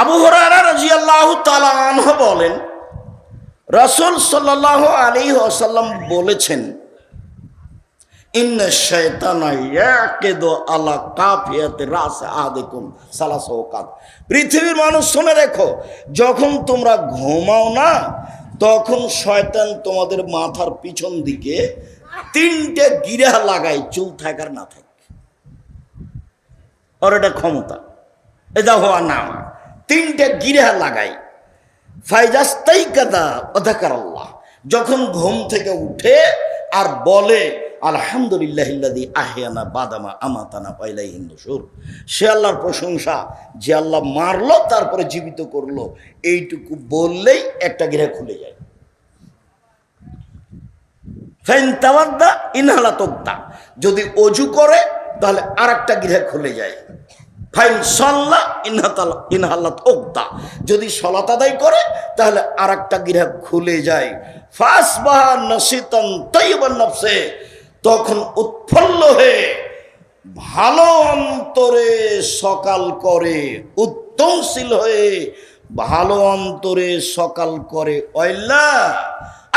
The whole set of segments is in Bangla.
আবু হরারা রাজিয়াল্লাহ তালাহ বলেন, রসুল সাল্লাহ আলী আসাল্লাম বলেছেন পৃথিবীর মানুষ শুনে রেখো, যখন তোমরা ঘুমাও না, তখন শয়তান তোমাদের মাথার পিছন দিকে তিনটে গিরা লাগায়, চুল থাকার না থাকে। ওর এটা ক্ষমতা। এটা হওয়া নাম তিনটে গিরা লাগাই। ফাইজাস্তাই কাদা অধাকার আল্লাহ যখন ঘুম থেকে উঠে আর বলে আলহামদুলিল্লাহ আহিয়ানা বাদামা আমাতানা পাইলাই সে আল্লাহর প্রশংসা, যে আল্লাহ মারলো, তারপরে জীবিত করল। এইটুকু বললেই একটা গৃহ খুলে যায়। ইনহালা যদি অজু করে, তাহলে আর একটা গৃহ খুলে যায়। ফাইন ইনহাতাল যদি সলাত আদায় করে, তাহলে আর একটা গৃহ খুলে যায়। ফাস বাহা তখন উৎফুল্ল হয়ে ভালো অন্তরে সকাল করে, উত্তমশীল হয়ে ভালো অন্তরে সকাল করে। অয়লা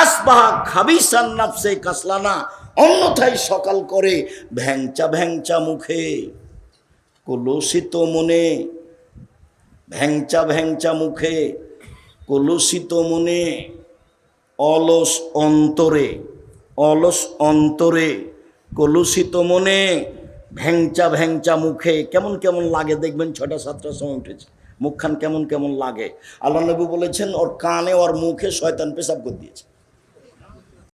আসবাহা খাবিসান নাফসে কাসলানা। অন্যথায় সকাল করে ভ্যাংচা ভ্যাংচা মুখে। কলুষিত মনে ভ্যাংচা ভ্যাংচা মুখে, কলুষিত মনে, অলস অন্তরে অলস অন্তরে, কলুষিত মনে ভ্যাংচা ভ্যাংচা মুখে, কেমন কেমন লাগে দেখবেন ছটা সাতটার সময় উঠেছে, মুখখান কেমন কেমন লাগে। আল্লাহ নবী বলেছেন, ওর কানে, ওর মুখে শয়তান পেশাব করে দিয়েছে।